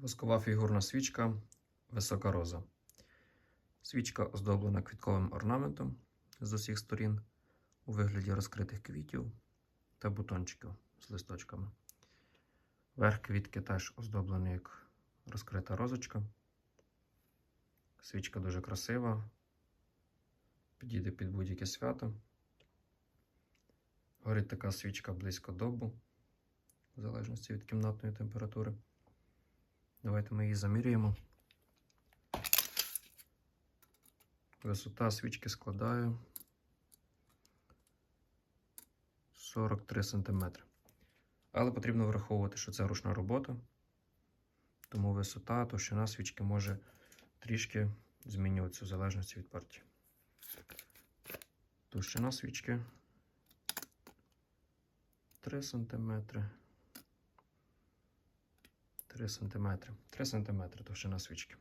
Воскова фігурна свічка Висока роза. Свічка оздоблена квітковим орнаментом з усіх сторін у вигляді розкритих квітів та бутончиків з листочками. Верх квітки теж оздоблений як розкрита розочка. Свічка дуже красива. Підійде під будь-яке свято. Горить така свічка близько добу, в залежності від кімнатної температури. Давайте ми її заміряємо. Висота свічки складає 43 см. Але потрібно враховувати, що це ручна робота, тому висота, товщина свічки може трішки змінюватися в залежності від партії. Товщина свічки 3 см. 3 см. 3 см товщина свічки.